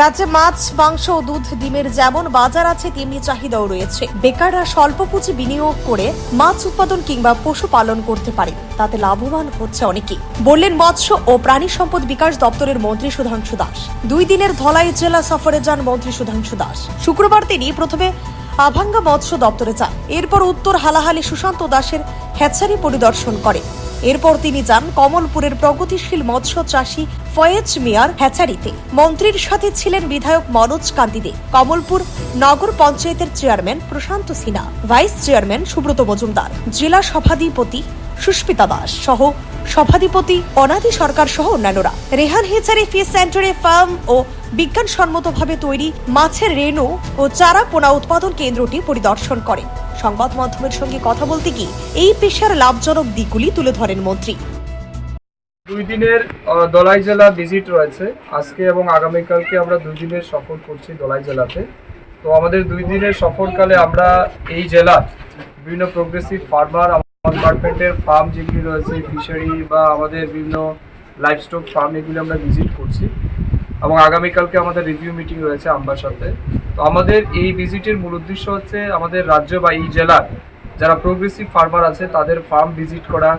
রাজ্যে মাছ, মাংস ও দুধ, ডিমের যেমন বাজার আছে, তেমনি চাহিদাও রয়েছে। বেকাররা স্বল্প পুঁজি বিনিয়োগ করে মাছ উৎপাদন কিংবা পশুপালন করতে পারে। তাতে লাভবান হচ্ছে অনেকেই। বললেন মৎস্য ও প্রাণী সম্পদ বিকাশ দপ্তরের মন্ত্রী সুধাংশু দাস। দুই দিনের ধলাই জেলা সফরে যান মন্ত্রী সুধাংশু দাস। শুক্রবার তিনি প্রথমে আভাঙ্গা মৎস্য দপ্তরে যান। এরপর উত্তর হালাহালি সুশান্ত দাসের হ্যাচারি পরিদর্শন করে এরপর তিনি যান কমলপুরের প্রগতিশীল মৎস্য চাষী ফয়েজ মিয়ার হ্যাচারিতে। মন্ত্রীর সাথে ছিলেন বিধায়ক মনোজ কান্তি দে কমলপুর নগর পঞ্চায়েতের chairman Prashanta Sinha, vice chairman Subrata Majumdar, জেলা সভাধিপতি সুস্মিতা দাস সহ সভাধিপতি অনাদি সরকার সহ অন্যান্যরা। রেহান হেচারি ফিশ সেন্টারে ফার্ম ও বিজ্ঞানসম্মতভাবে তৈরি মাছের রেণু ও চারা পোনা উৎপাদন কেন্দ্রটি পরিদর্শন করেন সংবাদ মাধ্যমের সঙ্গে কথা বলতে গিয়ে এই পেশার লাভজনক দিকগুলি তুলে ধরেন মন্ত্রী। দুই দিনের দলাই জেলা ভিজিট রয়েছে। আজকে এবং আগামীকালকে আমরা দুই দিনের সফর করছি দলাই জেলাতে। তো আমাদের দুই দিনের সফরকালে আমরা এই জেলার বিভিন্ন প্রোগ্রেসিভ ফার্মার ডিপার্টমেন্টের ফার্ম যেগুলি রয়েছে ফিশারি বা আমাদের বিভিন্ন লাইভস্টক ফার্ম এগুলি আমরা ভিজিট করছি। এবং আগামীকালকে আমাদের রিভিউ মিটিং রয়েছে আমবার সাথে তো আমাদের এই ভিজিটের মূল উদ্দেশ্য হচ্ছে আমাদের রাজ্য বা এই জেলার যারা প্রোগ্রেসিভ ফার্মার আছে, তাদের ফার্ম ভিজিট করা,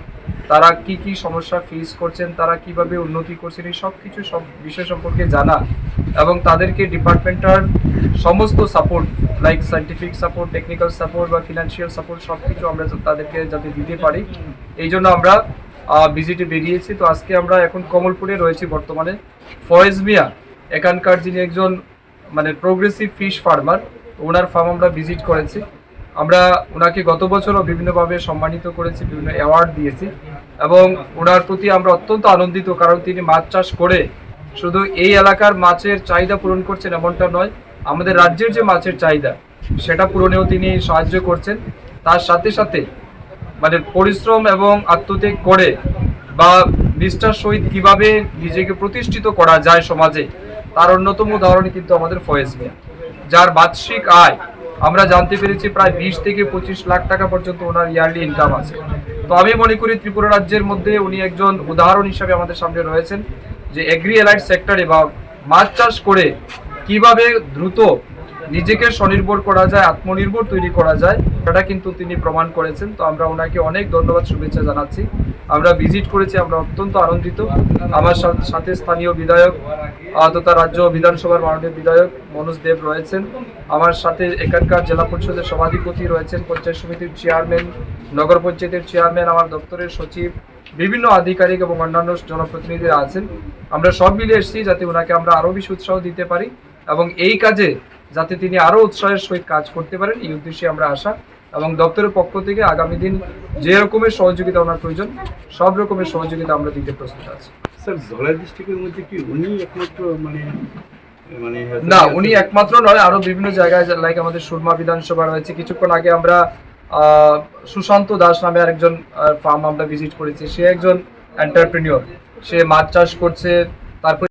তারা কি কি সমস্যা ফেস করছেন, তারা কীভাবে উন্নতি করছেন, এই সব কিছু সব বিষয় সম্পর্কে জানা এবং তাদেরকে ডিপার্টমেন্টাল সমস্ত support like scientific support technical support বা ফিনান্সিয়াল সাপোর্ট সব কিছু আমরা তাদেরকে যাতে দিতে পারি। এই জন্য আমরা ভিজিটে বেরিয়েছি। তো আজকে আমরা এখন কমলপুরে রয়েছি বর্তমানে। ফয়েজ মিয়া, এখানকার যিনি একজন মানে প্রোগ্রেসিভ ফিশ ফার্মার ওনার ফার্ম আমরা ভিজিট করেছি। আমরা ওনাকে গত বছরও বিভিন্নভাবে সম্মানিত করেছি, বিভিন্ন অ্যাওয়ার্ড দিয়েছি এবং ওনার প্রতি আমরা অত্যন্ত আনন্দিত কারণ তিনি মাছ চাষ করে শুধু এই এলাকার মাছের চাহিদা পূরণ করছেন এমনটা নয়, আমাদের রাজ্যের যে মাছের চাহিদা, সেটা পূরণেও তিনি সাহায্য করছেন। তার সাথে সাথে মানে পরিশ্রম এবং আত্মত্যাগ করে বা নিষ্ঠার সহিত কীভাবে নিজেকে প্রতিষ্ঠিত করা যায় সমাজে, তার অন্যতম উদাহরণ কিন্তু আমাদের ফয়েজ মিয়া, যার বার্ষিক আয়, আমরা জানতে পেরেছি প্রায় বিশ থেকে পঁচিশ লাখ টাকা পর্যন্ত ওনার ইয়ারলি ইনকাম আছে। তো আমি মনে করি ত্রিপুরা রাজ্যের মধ্যে উনি একজন উদাহরণ হিসাবে আমাদের সামনে রয়েছেন যে এগ্রি এলাইট সেক্টরে বা মাছ চাষ করে কীভাবে দ্রুত নিজেকে স্বনির্ভর করা যায়, আত্মনির্ভর তৈরি করা যায়, সেটা কিন্তু তিনি প্রমাণ করেছেন। তো আমরা ওনাকে অনেক ধন্যবাদ, শুভেচ্ছা জানাচ্ছি। আমরা ভিজিট করেছি, আমরা অত্যন্ত আনন্দিত। আমার সাথে স্থানীয় বিধায়ক তথা রাজ্য বিধানসভার মাননীয় বিধায়ক মনোজ দেব রয়েছেন। আমার সাথে এখানকার জেলা পরিষদের সভাধিপতি রয়েছেন, পঞ্চায়েত সমিতির চেয়ারম্যান, নগর পঞ্চায়েতের চেয়ারম্যান, আমার দপ্তরের সচিব, বিভিন্ন আধিকারিক এবং অন্যান্য জনপ্রতিনিধিরা আছেন। আমরা সব মিলে এসেছি যাতে ওনাকে আমরা আরও বেশি উৎসাহ দিতে পারি এবং এই কাজে যাতে তিনি আরও উৎসাহের সহিত কাজ করতে পারেন এই উদ্দেশ্যে আমরা আশা এবং দপ্তরের পক্ষ থেকে আগামী দিন যে রকমের সহযোগিতা ওনার প্রয়োজন সব রকমের সহযোগিতা আমরা দিতে প্রস্তুত আছি। স্যার ধলাই ডিস্ট্রিক্টের মধ্যে কি উনি একমাত্র মানে মানে না উনি একমাত্র নয় আরও বিভিন্ন জায়গায় লাইক আমাদের সুরমা বিধানসভা রয়েছে। কিছুক্ষণ আগে আমরা আহ, সুশান্ত দাস নামে আরেকজন ফার্ম আমরা ভিজিট করেছি। সে একজন এন্টারপ্রেনিয়র সে মাছ চাষ করছে তারপর